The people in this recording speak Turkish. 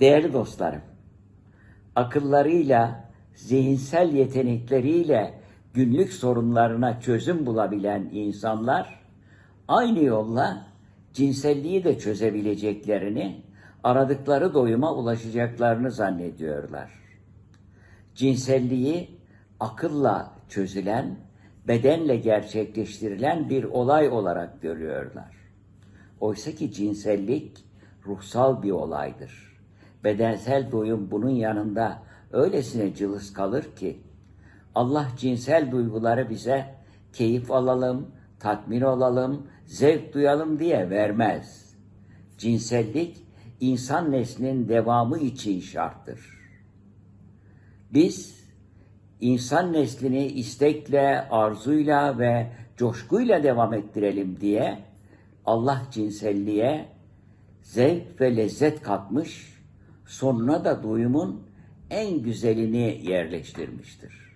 Değerli dostlarım, akıllarıyla, zihinsel yetenekleriyle günlük sorunlarına çözüm bulabilen insanlar aynı yolla cinselliği de çözebileceklerini, aradıkları doyuma ulaşacaklarını zannediyorlar. Cinselliği akılla çözülen, bedenle gerçekleştirilen bir olay olarak görüyorlar. Oysa ki cinsellik ruhsal bir olaydır. Bedensel doyum bunun yanında öylesine cılız kalır ki Allah cinsel duyguları bize keyif alalım, tatmin olalım, zevk duyalım diye vermez. Cinsellik insan neslinin devamı için şarttır. Biz insan neslini istekle, arzuyla ve coşkuyla devam ettirelim diye Allah cinselliğe zevk ve lezzet katmış, sonuna da doyumun en güzelini yerleştirmiştir.